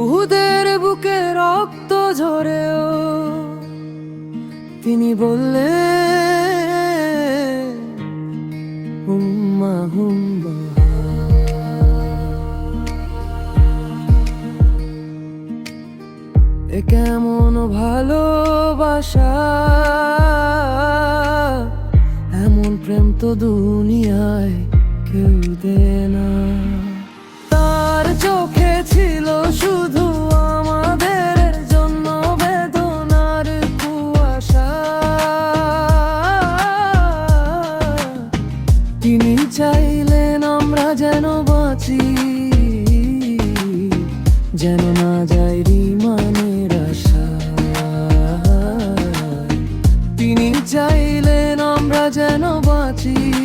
উহুদের বুকে রক্ত ঝরেও তিনি বললেন হুম্মা হুম্মা। এ কেমন ভালোবাসা? এমন প্রেম তো দুনিয়ায় কেউ দে না। তার চোখে ছিল শুধু আমাদের জন্য বেদনার কুয়াশা। তিনি চাইলেন আমরা যেন বাঁচি, যেন না যাই রিমানি। Chi.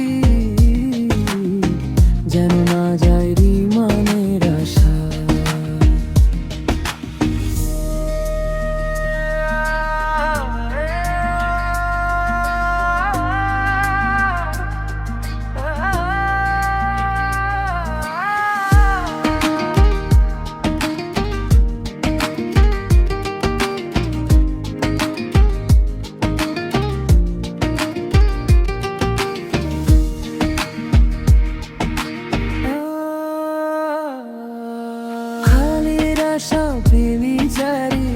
ভালোবাসা তিনি জারি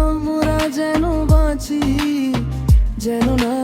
আমরা যেন বাঁচি যেন না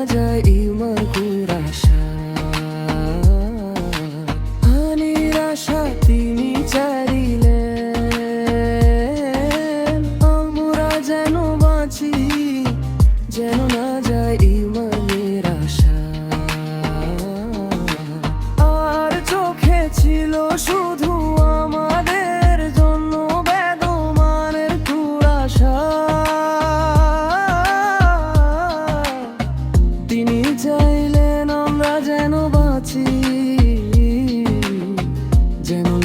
день